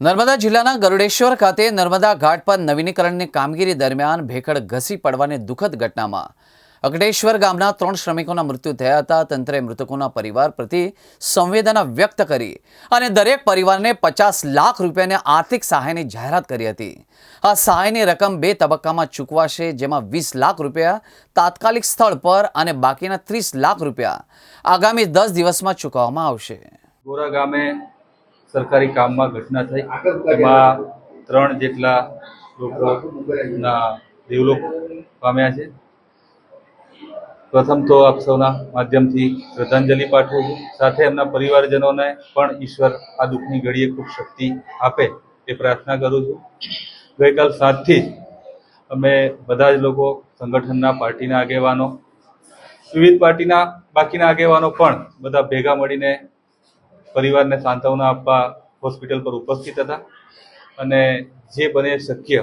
નર્મદા જિલ્લાના ગરુડેશ્વર ખાતે નર્મદા ઘાટ પર નવીનીકરણની કામગીરી દરમિયાન ભેખડ ઘસી પડવાની દુઃખદ ઘટનામાં અકડેશ્વર ગામના ત્રણ શ્રમિકોના મૃત્યુ થયા હતા. તંત્રે મૃતકોના પરિવાર પ્રતિ સંવેદના વ્યક્ત કરી અને દરેક પરિવારને પચાસ લાખ રૂપિયાની આર્થિક સહાયની જાહેરાત કરી હતી. આ સહાયની રકમ બે તબક્કામાં ચૂકવાશે, જેમાં વીસ લાખ રૂપિયા તાત્કાલિક સ્થળ પર અને બાકીના ત્રીસ લાખ રૂપિયા આગામી દસ દિવસમાં ચૂકવવામાં આવશે. ગોરા ગામે સરકારી કામમાં ઘટના થઈ. એમાં ત્રણ જેટલા લોકોના દેવલોક પામ્યા છે. પ્રથમ તો આપ સૌના માધ્યમથી શ્રદ્ધાંજલિ પાઠવું છું. સાથે એમના પરિવારજનોને પણ ઈશ્વર આ દુઃખની ઘડીએ ખૂબ શક્તિ આપે એ પ્રાર્થના કરું છું. ગઈકાલ સાંજથી જ અમે બધા જ લોકો સંગઠનના પાર્ટીના આગેવાનો, વિવિધ પાર્ટીના બાકીના આગેવાનો પણ બધા ભેગા મળીને પરિવારને સાંત્વના આપવા હોસ્પિટલ પર ઉપસ્થિત હતા. અને જે બને શક્ય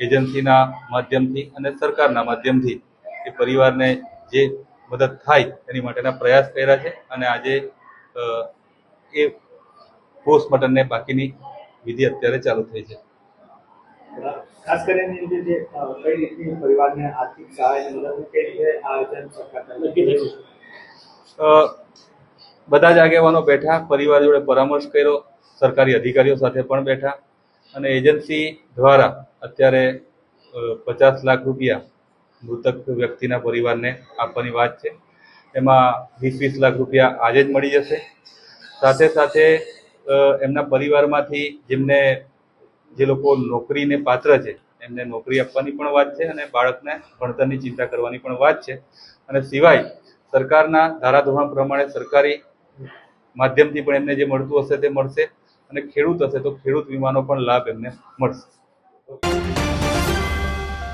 એજન્સીના માધ્યમથી અને સરકારના માધ્યમથી એ પરિવારને જે મદદ થાય એની માટેના પ્રયાસ કર્યા છે અને આજે એ પોસ્ટમોર્ટમને બાકીની વિધિ અત્યારે ચાલુ થઈ છે. ખાસ કરીને જે જે કઈ રીતની પરિવારને આર્થિક સહાય મદદ કઈ રીતે આયોજન સરકાર તરફથી થયું છે? અ, બધા જ આગેવાનો બેઠા, પરિવાર જોડે પરામર્શ કર્યો, સરકારી અધિકારીઓ સાથે પણ બેઠા અને એજન્સી દ્વારા અત્યારે પચાસ લાખ રૂપિયા મૃતક વ્યક્તિના પરિવારને આપવાની વાત છે. એમાં વીસ વીસ લાખ રૂપિયા આજે જ મળી જશે. સાથે સાથે એમના પરિવારમાંથી જેમને, જે લોકો નોકરીને પાત્ર છે, એમને નોકરી આપવાની પણ વાત છે અને બાળકને ભણતરની ચિંતા કરવાની પણ વાત છે. અને સિવાય સરકારના ધારાધોરણ પ્રમાણે સરકારી માધ્યમથી પણ એમને જે મળતું હશે તે મળશે અને ખેડૂત હશે તો ખેડૂત વીમાનો પણ લાભ એમને મળશે.